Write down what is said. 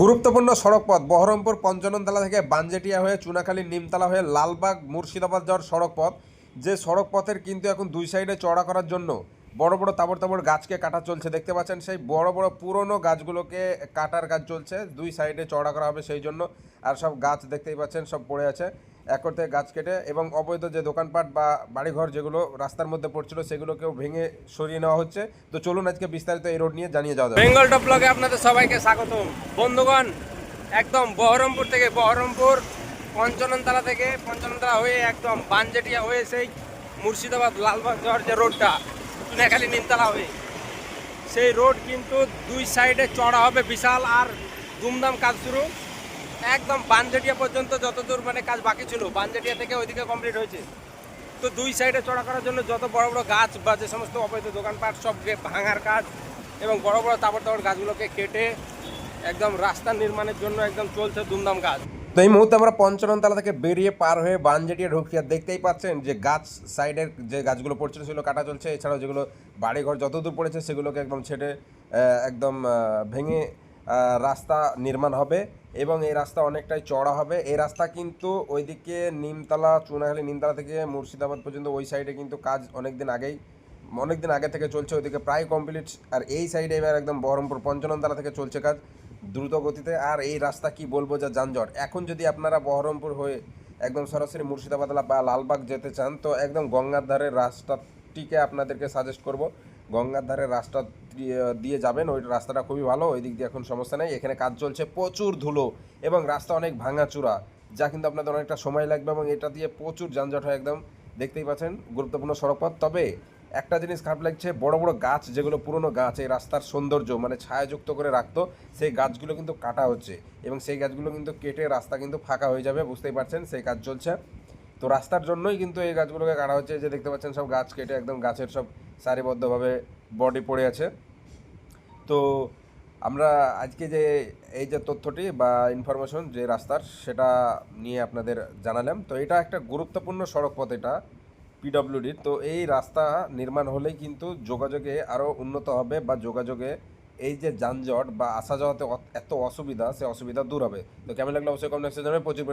গুরুত্বপূর্ণ সড়কপথ, বহরমপুর পঞ্চননতলা থেকে বানজেটিয়া হয়ে চুনাখালী নিমতলা হয়ে লালবাগ মুর্শিদাবাদ যাওয়ার সড়কপথ। যে সড়কপথের কিন্তু এখন দুই সাইডে চড়া করার জন্য। বড় বড় তাবড় তাবড় গাছকে কাটা চলছে। দেখতে পাচ্ছেন সেই বড় বড় পুরনো গাছগুলোকে কাটার কাজ চলছে। দুই সাইডে চড়া করা হবে সেই জন্য। আর সব গাছ দেখতেই পাচ্ছেন, সব পড়ে আছে। এক করতে গাছ কেটে এবং অবৈধ যে দোকানপাট বা বাড়িঘর যেগুলো রাস্তার মধ্যে পড়ছিল, সেগুলোকেও ভেঙে সরিয়ে নেওয়া হচ্ছে। তো চলুন আজকে বিস্তারিত এই রোড নিয়ে জানিয়ে যাওয়া বেঙ্গল টপ ব্লগে আপনাদের সবাইকে স্বাগত বন্ধুগণ, একদম বহরমপুর থেকে বহরমপুর পঞ্চননতলা থেকে পঞ্চননতলা হয়ে একদম বানজেটিয়া হয়ে সেই মুর্শিদাবাদ লালবাগ যাওয়ার যে রোডটা চুনাখালী নিমতলা হয়ে সেই রোড কিন্তু দুই সাইডে চড়া হবে বিশাল আর দুমদাম কাজ শুরু। একদম বানজেটিয়া পর্যন্ত যতদূর মানে কাজ বাকি ছিল, বানজেটিয়া থেকে ওইদিকে কমপ্লিট হয়েছে। তো দুই সাইডে চড়া করার জন্য যত বড় বড় গাছ বা যে সমস্ত অবৈধ দোকানপাট, সব ভাঙার কাজ এবং বড় বড় তাবড় তাবড় গাছগুলোকে কেটে একদম রাস্তা নির্মাণের জন্য একদম চলছে দুমদাম কাজ। তো এই মুহূর্তে আমরা পঞ্চননতলা থেকে বেরিয়ে পার হয়ে বানজেটিয়া ঢুকছি আর দেখতেই পাচ্ছেন যে গাছ সাইডের যে গাছগুলো পড়ছিল সেগুলো কাটা চলছে। এছাড়াও যেগুলো বাড়িঘর যতদূর পড়েছে সেগুলোকে একদম ছেড়ে একদম ভেঙে রাস্তা নির্মাণ হবে এবং এই রাস্তা অনেকটাই চড়া হবে। এই রাস্তা কিন্তু ওইদিকে নিমতলা, চুনাখালী নিমতলা থেকে মুর্শিদাবাদ পর্যন্ত ওই সাইডে কিন্তু কাজ অনেক দিন আগেই অনেক দিন আগে থেকে চলছে। ওইদিকে প্রায় কমপ্লিট আর এই সাইডে এবার একদম বহরমপুর পঞ্চননতলা থেকে চলছে কাজ। দ্রুত গতিতে আর এই রাস্তা কি বলব যা যানজট। এখন যদি আপনারা বহরমপুর হয়ে একদম সরাসরি মুর্শিদাবাদ বা লালবাগ যেতে চান, তো একদম গঙ্গার ধারের রাস্তাটিকে আপনাদেরকে সাজেস্ট করব। গঙ্গার ধারের রাস্তা দিয়ে- যাবেন, ওই রাস্তাটা খুবই ভালো, ওই দিক দিয়ে এখন সমস্যা নেই। এখানে কাজ চলছে, প্রচুর ধুলো এবং রাস্তা অনেক ভাঙাচূড়া যা কিন্তু আপনাদের অনেকটা সময় লাগবে এবং এটা দিয়ে প্রচুর যানজট হয় একদম। দেখতেই পাচ্ছেন, গুরুত্বপূর্ণ সড়কপথ। তবে একটা জিনিস খারাপ লাগছে, বড় বড় গাছ, যেগুলো পুরনো গাছ, এই রাস্তার সৌন্দর্য মানে ছায়াযুক্ত করে রাখতো, সেই গাছগুলো কিন্তু কাটা হচ্ছে এবং সেই গাছগুলো কিন্তু কেটে রাস্তা কিন্তু ফাঁকা হয়ে যাবে, বুঝতেই পারছেন, সেই কাজ চলছে। তো রাস্তার জন্যই কিন্তু এই গাছগুলোকে কাটা হচ্ছে যে দেখতে পাচ্ছেন সব গাছ কেটে একদম গাছের সব সারিবদ্ধভাবে বডি পড়ে আছে। তো আমরা আজকে যে এই যে তথ্যটি বা ইনফরমেশন যে রাস্তার, সেটা নিয়ে আপনাদের জানালাম। তো এটা একটা গুরুত্বপূর্ণ সড়ক পথ এটা। পিডব্লিউডির তো এই রাস্তা নির্মাণ হলেই কিন্তু যোগাযোগে আরও উন্নত হবে বা যোগাযোগে এই যে যানজট বা আসা যাওয়াতে এত অসুবিধা, সে অসুবিধা দূর হবে। তো কেমন লাগল? অবশ্যই কমেন্ট প্রচুর